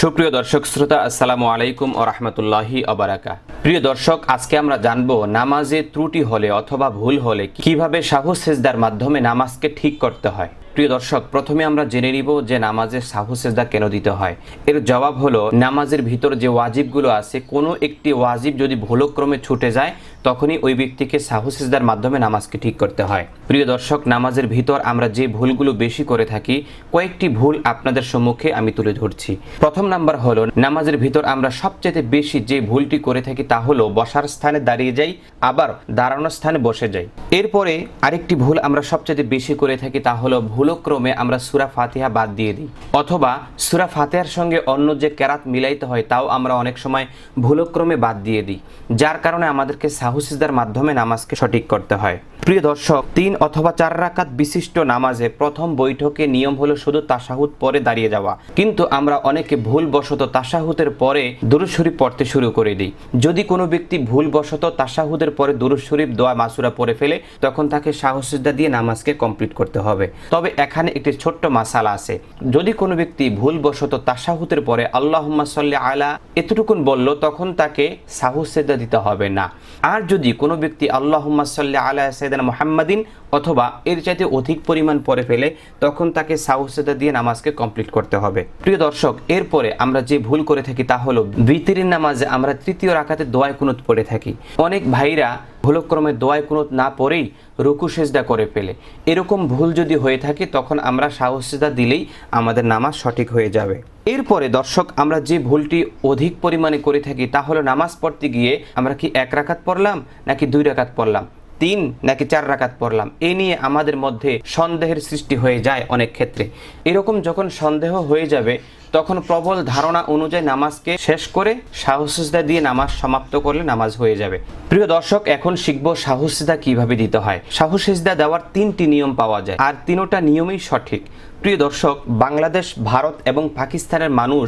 সুপ্রিয় দর্শক শ্রোতা, আসসালামু আলাইকুম ও রহমতুল্লাহি অবরাকা প্রিয় দর্শক, আজকে আমরা জানব নামাজে ত্রুটি হলে অথবা ভুল হলে কীভাবে সাহু সেজদার মাধ্যমে নামাজকে ঠিক করতে হয়। প্রিয় দর্শক, প্রথমে আমরা জেনে নিব যে নামাজের সাহু সেজদা কেন দিতে হয়। এর জবাব হলো, নামাজের ভিতর যে ওয়াজিবগুলো আছে, কোনো একটি ওয়াজিব যদি ভুলক্রমে ছুটে যায়, তখনই ওই ব্যক্তিকে সাহু সেজদার মাধ্যমে নামাজকে ঠিক করতে হয়। প্রিয় দর্শক, নামাজের ভিতর আমরা যে ভুলগুলো বেশি করে থাকি, কয়েকটি ভুল আপনাদের সম্মুখে আমি তুলে ধরছি। প্রথম নাম্বার হলো, নামাজের ভিতর আমরা সবচেয়ে বেশি যে ভুলটি করে থাকি তা হলো, বসার স্থানে দাঁড়িয়ে যাই, আবার দাঁড়ানোর স্থানে বসে যাই। এরপরে আরেকটি ভুল আমরা সবচেয়ে বেশি করে থাকি তা হলো ভুলক্রমে আমরা সুরা ফাতিহা বাদ দিয়ে দিই। অথবা সুরা ফাতিহার সঙ্গে অন্য যে ক্যারাত মিলাইতে হয়, তাও আমরা অনেক সময় ভুলক্রমে বাদ দিয়ে দিই, যার কারণে আমাদেরকে সাহসিসদার মাধ্যমে নামাজকে সঠিক করতে হয়। প্রিয় দর্শক, তিন অথবা চার রাকাত বিশিষ্ট নামাজে প্রথম বৈঠকে নিয়ম হলো শুধু তাসাহুদ পরে দাঁড়িয়ে যাওয়া। কিন্তু আমরা অনেকে ভুলবশত তাসাহুদের পরে দুরুদ শরীফ পড়তে শুরু করে দিই। যদি কোনো ব্যক্তি ভুলবশত তাসাহুদের পরে দুরুদ শরীফ, দোয়া, মাসুরা পড়ে ফেলে, তখন তাকে সাহসিজদা দিয়ে নামাজকে কমপ্লিট করতে হবে। তবে এখানে একটি ছোট্ট মাসালা আছে। যদি কোনো ব্যক্তি ভুলবশত তাসাহুদের পরে আল্লাহম্মা সাল্লি আলা এতটুকুন বলল, তখন তাকে সাহুসেদা দিতে হবে না। আর যদি কোনো ব্যক্তি আল্লাহম্মা সাল্লি আলা সাইদানা মোহাম্মদিন অথবা এর চাইতে অধিক পরিমাণ পরে ফেলে, তখন তাকে সাহুসেদা দিয়ে নামাজকে কমপ্লিট করতে হবে। প্রিয় দর্শক, এরপরে আমরা যে ভুল করে থাকি তা হলো বিতিরের নামাজে আমরা তৃতীয় রাখাতে দোয়ায় কুনুত পড়ে থাকি। অনেক ভাইরা ভুলক্রমে দোয়ায় কুনুত না পড়েই রুকু সেজদা করে ফেলে। এরকম ভুল যদি হয়ে থাকে, তখন আমরা সাহসেদা দিলেই আমাদের নামাজ সঠিক হয়ে যাবে। এরপরে দর্শক, আমরা যে ভুলটি অধিক পরিমাণে করে থাকি তা হলো নামাজ পড়তে গিয়ে আমরা কি এক রাকাত পড়লাম নাকি দুই রাকাত পড়লাম? তিন নাকি চার রাকাত পড়লাম, এ নিয়ে আমাদের মধ্যে সন্দেহের সৃষ্টি হয়ে যায় অনেক ক্ষেত্রে। এরকম যখন সন্দেহ হয়ে যাবে, তখন প্রবল ধারণা অনুযায়ী নামাজকে শেষ করে সাহসিদা দিয়ে নামাজ সমাপ্ত করলে নামাজ হয়ে যাবে। প্রিয় দর্শক, এখন শিখব সাহসিদা কীভাবে দিতে হয়। সাহসিদা দেওয়ার তিনটি নিয়ম পাওয়া যায়, আর তিনোটা নিয়মই সঠিক। প্রিয় দর্শক, বাংলাদেশ, ভারত এবং পাকিস্তানের মানুষ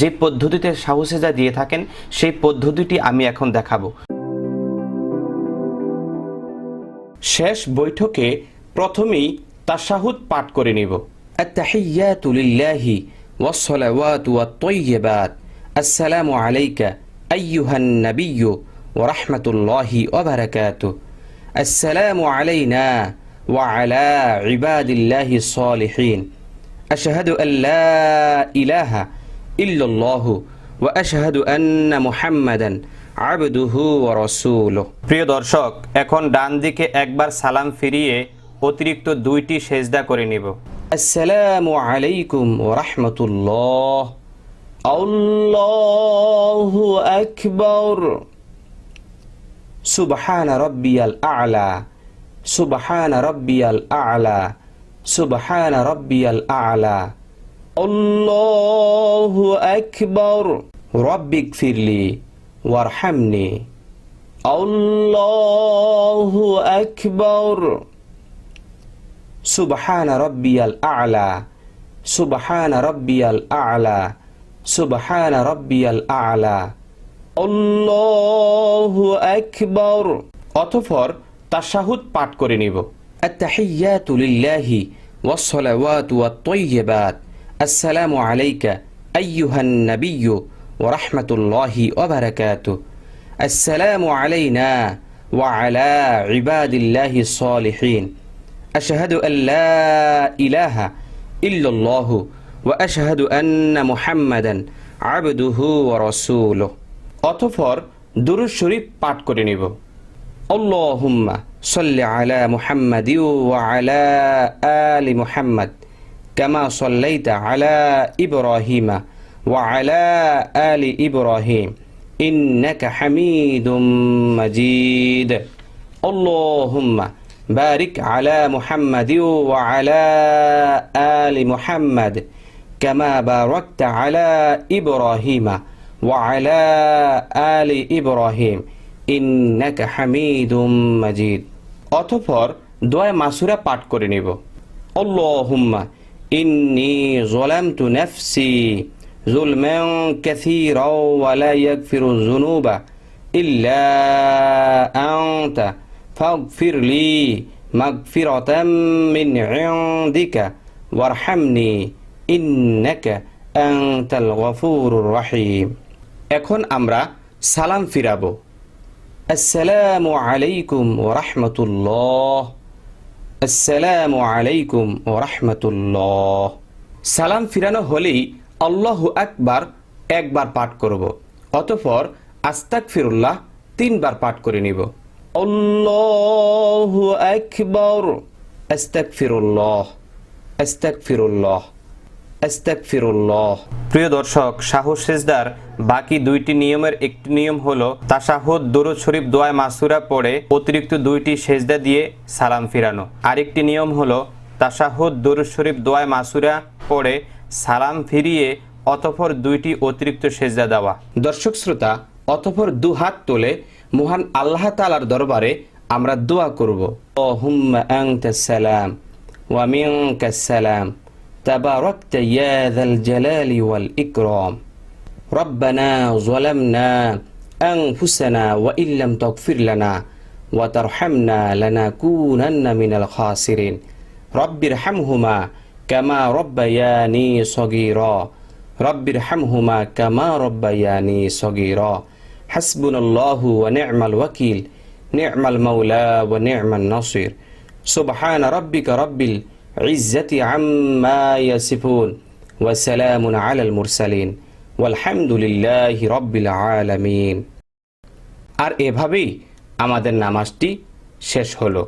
যে পদ্ধতিতে সাহসিদা দিয়ে থাকেন, সেই পদ্ধতিটি আমি এখন দেখাবো। শেষ বৈঠকে প্রথমেই তাশাহুদ পাঠ করে নিব التحيات لله والصلوات والطيبات السلام عليك أيها النبي ورحمة الله وبركاته السلام علينا وعلى عباد الله الصالحين أشهد أن لا إله إلا الله وأشهد أن محمدا আবদুহু ওয়া রাসূলুহ প্রিয় দর্শক এখন ডান দিকে একবার সালাম ফিরিয়ে অতিরিক্ত দুইটি সেজদা করে নিব। আসসালামু আলাইকুম রাহমাতুল্লাহ। আল্লাহু আকবার। সুবহান রাব্বিয়াল আ'লা। সুবহান রাব্বিয়াল আ'লা। সুবহান রাব্বিয়াল আ'লা। আল্লাহু আকবার। রব্বিক ফিরলি وارحمني الله أكبر سبحان ربي الأعلى سبحان ربي الأعلى سبحان ربي الأعلى الله أكبر অতঃপর তাশাহুদ পাঠ করে নিব التحيات لله والصلوات والطيبات السلام عليك أيها النبي ورحمة الله وبركاته السلام علينا وعلى عباد الله الصالحين أشهد أن لا إله إلا الله وأشهد أن محمدا عبده ورسوله অতঃপর দুরুদ শরীফ পাঠ করে নিব اللهم صل على محمد وعلى آل محمد كما صليت على إبراهيم وعلى آل إبراهيم إنك حميد مجيد اللهم بارك على محمد وعلى آل محمد كما باركت على إبراهيم وعلى آل إبراهيم إنك حميد مجيد অতঃপর দোয়া মাসুরা পাঠ করে নিব اللهم إني ظلمت نفسي ظلما كثيرا ولا يغفر الذنوب إلا أنت فاغفر لي مغفرة من عندك وارحمني إنك আনতাল গফুরুর রহিম এখন আমরা সালাম ফিরাবো আসসালামু আলাইকুম ওয়া রাহমাতুল্লাহ আসসালামু আলাইকুম ও রহমতুল্লাহ সালাম ফিরানো হলেই আল্লাহু আকবার একবার পাঠ করব, অতঃপর আস্তাক ফিরুল্লাহ তিনবার পাঠ করে নিব। আল্লাহু আকবর আস্তাক ফিরুল্লাহ আস্তাক ফিরুল্লাহ আস্তাগফিরুল্লাহ। প্রিয় দর্শক সাহস সেজদার বাকি দুইটি নিয়মের একটি নিয়ম হলো তাশাহুদ, দরুদ শরীফ, দোয়ায় মাসুরা পড়ে অতিরিক্ত দুইটি সেজদা দিয়ে সালাম ফিরানো। আরেকটি নিয়ম হলো তাশাহুদ, দরুদ শরীফ, দোয়ায় মাসুরা পড়ে সালাম ফিরিয়ে অতঃপর দুইটি অতিরিক্ত সেজদা দেওয়া দর্শক শ্রোতা অতঃপর দু হাত তোলে মহান আল্লাহ তালার দরবারে আমরা দোয়া করব হুম্মা আনতাস সালাম ওয়া মিনকাস সালাম تباركت يا ذا الجلال والإكرام ربنا ظلمنا أنفسنا وإن لم تغفر لنا وترحمنا لنكونن من الخاسرين رب ارحمهما কামা রব্বায়ানি সগির। রব্বির হামহুমা কামা রব্বায়ানি সগির। হাসবুনাল্লাহু ও নি'মাল ওয়াকিল। নি'মাল মাওলা ওয়া নি'মান নাসির। সুবহান রব্বিকা রব্বিল ইজ্জাতি আম্মা ইয়াসিফুন। ওয়া সালামুন আলাল মুরসালিন। ওয়ালহামদুলিল্লাহি রব্বিল আলামিন। আর এভাবেই আমাদের নামাজটি শেষ হলো।